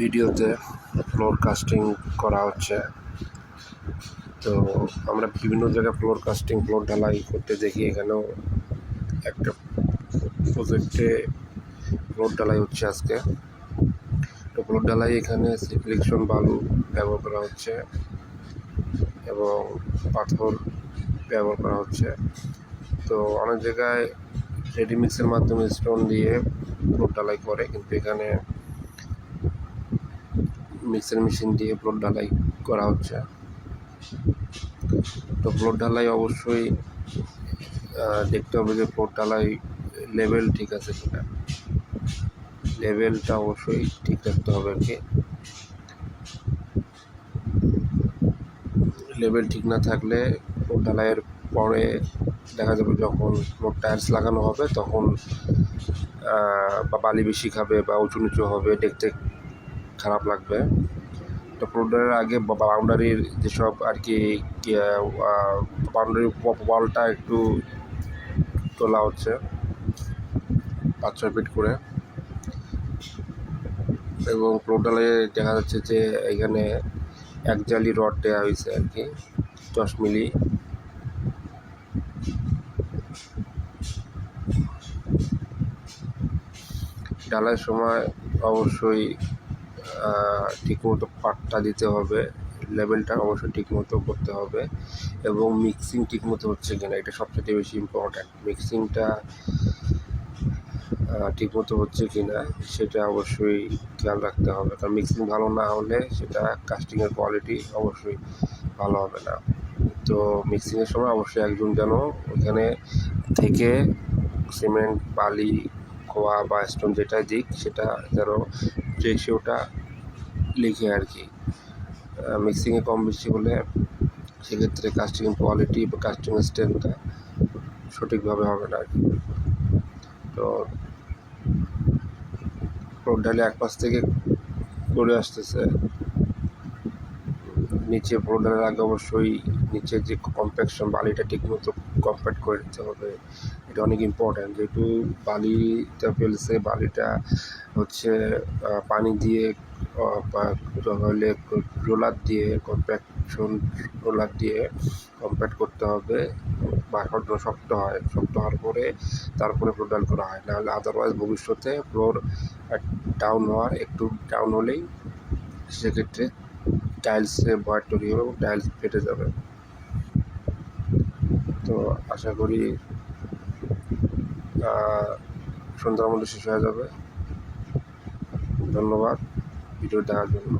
ভিডিওতে floor casting করা হচ্ছে। তো আমরা বিভিন্ন জায়গায় ফ্লোর কাস্টিং ফ্লোর ঢালাই করতে দেখি, এখানেও একটা প্রজেক্টে ফ্লোর ঢালাই হচ্ছে আজকে। তো ফ্লোর ঢালাই এখানে সিফ্লিকশন বালু ব্যবহার করা হচ্ছে এবং পাথর ব্যবহার করা হচ্ছে। তো অনেক জায়গায় রেডিমিক্সের মাধ্যমে স্টোন দিয়ে ফ্লোর ঢালাই করে, কিন্তু এখানে মিক্সার মেশিন দিয়ে ফ্লোর ঢালাই করা হচ্ছে। তো ফ্লোর ঢালাই অবশ্যই দেখতে হবে যে ফ্লোর ঢালাই লেভেল ঠিক আছে কিনা। লেভেলটা অবশ্যই ঠিক রাখতে হবে আর কি। লেভেল ঠিক না থাকলে ফ্লোর ঢালাইয়ের পরে দেখা যাবে যখন ফ্লোর টাইলস লাগানো হবে তখন বা বালি বেশি খাবে বা উঁচু নিচু হবে, দেখতে খারাপ লাগবে। তো ফ্লোরের আগে বাউন্ডারির যেসব আর কি বাউন্ডারি ওয়ালটা একটু তোলা হচ্ছে পাঁচ ছয় ফিট করে। এবং ফ্লোরটালে দেখা যাচ্ছে যে এখানে এক জালি রড দেওয়া হয়েছে আর কি, দশ মিলি। ঢালাইয়ের সময় অবশ্যই ঠিকমতো পাটটা দিতে হবে লেভেলটা অবশ্যই ঠিকমতো করতে হবে এবং মিক্সিং ঠিকমতো হচ্ছে কিনা, এটা সবচেয়ে বেশি ইম্পর্ট্যান্ট মিক্সিংটা ঠিকমতো হচ্ছে কিনা সেটা অবশ্যই খেয়াল রাখতে হবে। কারণ মিক্সিং ভালো না হলে সেটা কাস্টিংয়ের কোয়ালিটি অবশ্যই ভালো হবে না। তো মিক্সিংয়ের সময় অবশ্যই একজন যেন ওখানে থেকে সিমেন্ট বালি, খোয়া বা স্টোন যেটা দিক, সেটা যেন রেশিওটা লিখে আর কি। মিক্সিংয়ে কম বেশি হলে সেক্ষেত্রে কাস্টিং কোয়ালিটি বা কাস্টিং স্ট্রেংথটা সঠিকভাবে হবে না আর কি। তো ফ্লোর ঢালে এক পাশ থেকে করে আসতেছে। নিচে ফ্লোর ঢালার আগে অবশ্যই নিচের যে কম্প্যাকশন বালিটা ঠিকমতো কম্প্যাক্ট করে দিতে হবে। এটা অনেক ইম্পর্ট্যান্ট যেহেতু বালিটা ফেলছে, বালিটা হচ্ছে পানি দিয়ে হলে রোলার দিয়ে কম্প্যাকশন রোলার দিয়ে কম্প্যাক্ট করতে হবে। বা শক্ত হয়, শক্ত হওয়ার পরে তারপরে ফ্লোর ডাল করা হয়। নাহলে আদারওয়াইজ ভবিষ্যতে ফ্লোর ডাউন হওয়ার, একটু ডাউন হলেই সেক্ষেত্রে টাইলসে ভয়েড তৈরি হবে এবং টাইলস ফেটে যাবে। তো আশা করি সন্ধ্যার মধ্যে শেষ হয়ে যাবে। ধন্যবাদ। ভিডিও দেখার জন্য।